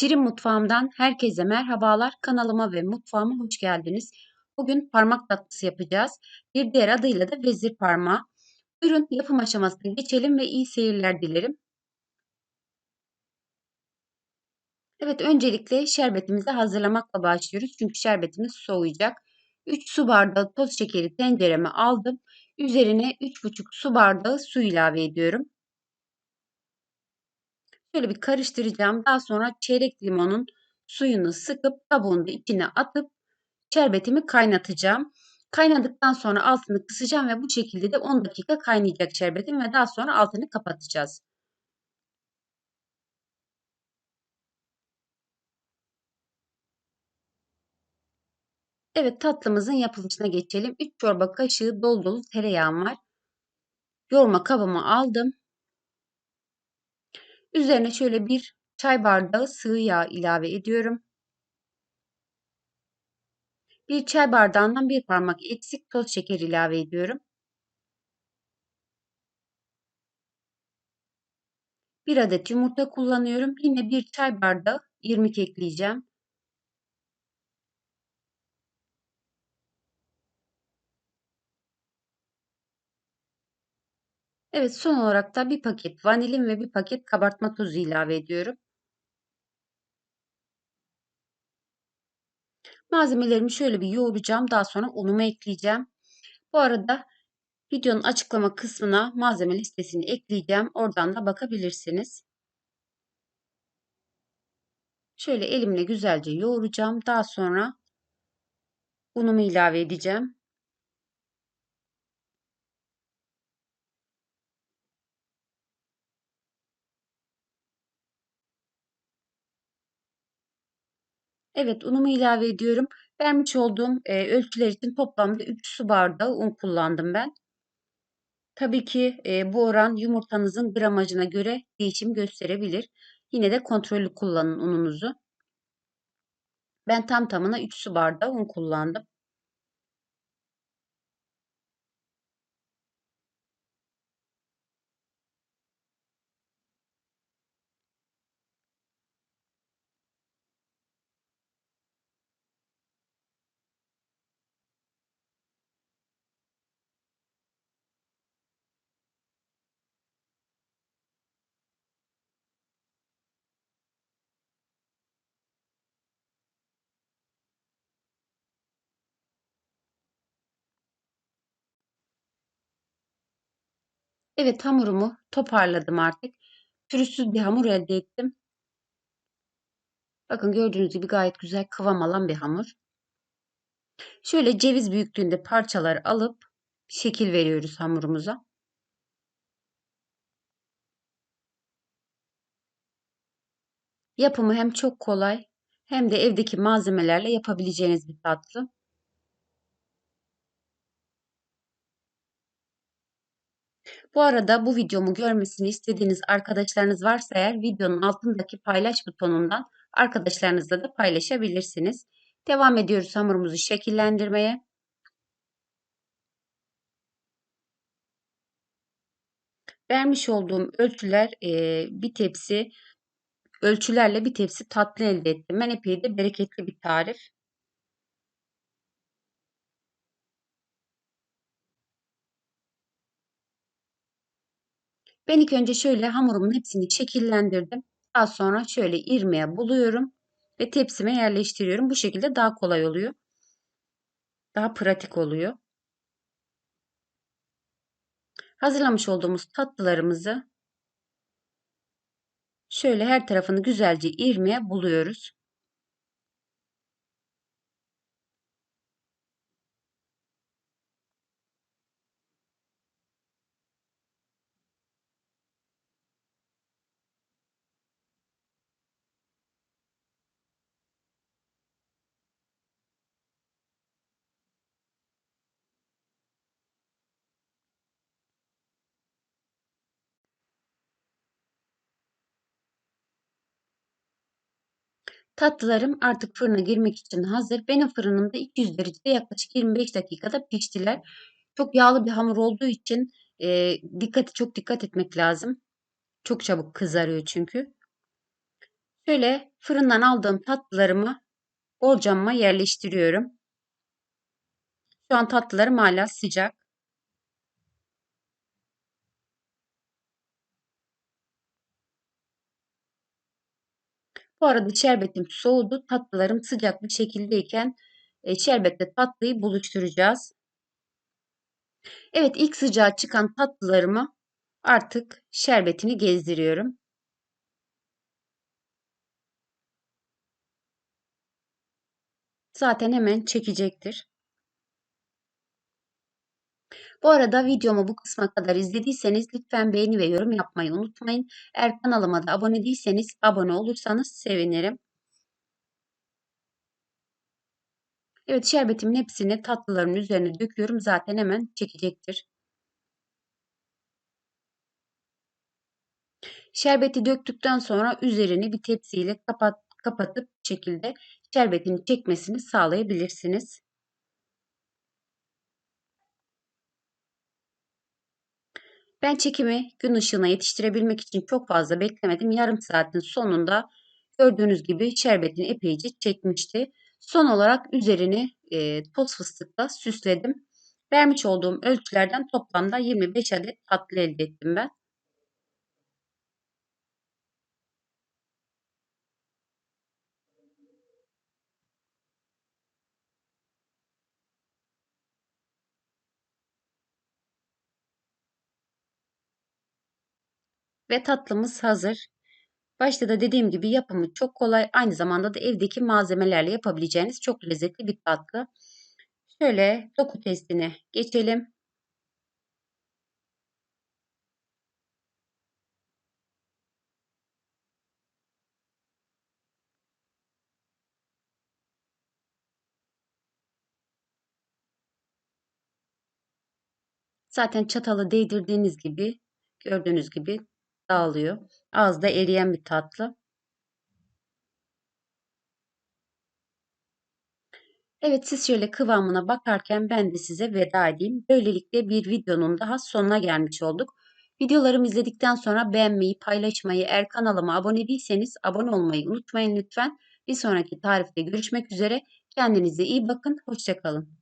Şirin Mutfağımdan herkese merhabalar. Kanalıma ve mutfağıma hoş geldiniz. Bugün parmak tatlısı yapacağız. Bir diğer adıyla da vezir parmağı. Ürün yapım aşamasına geçelim ve iyi seyirler dilerim. Evet öncelikle şerbetimizi hazırlamakla başlıyoruz. Çünkü şerbetimiz soğuyacak. 3 su bardağı toz şekeri tencereme aldım. Üzerine 3,5 su bardağı su ilave ediyorum. Şöyle bir karıştıracağım. Daha sonra çeyrek limonun suyunu sıkıp kabuğunu da içine atıp şerbetimi kaynatacağım. Kaynadıktan sonra altını kısacağım ve bu şekilde de 10 dakika kaynayacak şerbetim ve daha sonra altını kapatacağız. Evet tatlımızın yapılışına geçelim. 3 çorba kaşığı dolu dolu tereyağım var. Yoğurma kabımı aldım. Üzerine şöyle bir çay bardağı sıvı yağ ilave ediyorum. Bir çay bardağından bir parmak eksik toz şeker ilave ediyorum. Bir adet yumurta kullanıyorum. Yine bir çay bardağı irmik ekleyeceğim. Evet son olarak da bir paket vanilin ve bir paket kabartma tozu ilave ediyorum. Malzemelerimi şöyle bir yoğuracağım. Daha sonra unumu ekleyeceğim. Bu arada videonun açıklama kısmına malzeme listesini ekleyeceğim. Oradan da bakabilirsiniz. Şöyle elimle güzelce yoğuracağım. Daha sonra unumu ilave edeceğim. Evet unumu ilave ediyorum. Vermiş olduğum e, ölçüler için toplamda 3 su bardağı un kullandım ben. Tabii ki e, bu oran yumurtanızın gramajına göre değişim gösterebilir. Yine de kontrollü kullanın ununuzu. Ben tam tamına 3 su bardağı un kullandım. Evet hamurumu toparladım artık. Pürüzsüz bir hamur elde ettim. Bakın gördüğünüz gibi gayet güzel kıvam alan bir hamur. Şöyle ceviz büyüklüğünde parçalar alıp şekil veriyoruz hamurumuza. Yapımı hem çok kolay hem de evdeki malzemelerle yapabileceğiniz bir tatlı. Bu arada bu videomu görmesini istediğiniz arkadaşlarınız varsa eğer videonun altındaki paylaş butonundan arkadaşlarınızla da paylaşabilirsiniz. Devam ediyoruz hamurumuzu şekillendirmeye. Vermiş olduğum ölçüler e, bir tepsi ölçülerle bir tepsi tatlı elde ettim. Ben epey de bereketli bir tarif. Ben ilk önce şöyle hamurumun hepsini şekillendirdim. Daha sonra şöyle irmiğe buluyorum ve tepsime yerleştiriyorum. Bu şekilde daha kolay oluyor. Daha pratik oluyor. Hazırlamış olduğumuz tatlılarımızı şöyle her tarafını güzelce irmiğe buluyoruz. Tatlılarım artık fırına girmek için hazır. Benim fırınımda 200 derecede yaklaşık 25 dakikada piştiler. Çok yağlı bir hamur olduğu için e, dikkati çok dikkat etmek lazım. Çok çabuk kızarıyor çünkü. Şöyle fırından aldığım tatlılarımı borcamıma yerleştiriyorum. Şu an tatlılarım hala sıcak. Bu arada şerbetim soğudu. Tatlılarım sıcak bir şekildeyken e, şerbetle tatlıyı buluşturacağız. Evet ilk sıcağı çıkan tatlılarımı artık şerbetini gezdiriyorum. Zaten hemen çekecektir. Bu arada videomu bu kısma kadar izlediyseniz lütfen beğeni ve yorum yapmayı unutmayın. Eğer kanalıma da abone değilseniz abone olursanız sevinirim. Evet şerbetimin hepsini tatlıların üzerine döküyorum. Zaten hemen çekecektir. Şerbeti döktükten sonra üzerini bir tepsiyle kapat, kapatıp bu şekilde şerbetini çekmesini sağlayabilirsiniz. Ben çekimi gün ışığına yetiştirebilmek için çok fazla beklemedim. Yarım saatin sonunda gördüğünüz gibi şerbetini epeyce çekmişti. Son olarak üzerini e, toz fıstıkla süsledim. Vermiş olduğum ölçülerden toplamda 25 adet tatlı elde ettim ben. Ve tatlımız hazır. Başta da dediğim gibi yapımı çok kolay. Aynı zamanda da evdeki malzemelerle yapabileceğiniz çok lezzetli bir tatlı. Şöyle doku testine geçelim. Zaten çatalı değdirdiğiniz gibi gördüğünüz gibi dağılıyor. Ağızda eriyen bir tatlı. Evet siz şöyle kıvamına bakarken ben de size veda edeyim. Böylelikle bir videonun daha sonuna gelmiş olduk. Videolarımı izledikten sonra beğenmeyi, paylaşmayı, eğer kanalıma abone değilseniz abone olmayı unutmayın lütfen. Bir sonraki tarifte görüşmek üzere. Kendinize iyi bakın. Hoşçakalın.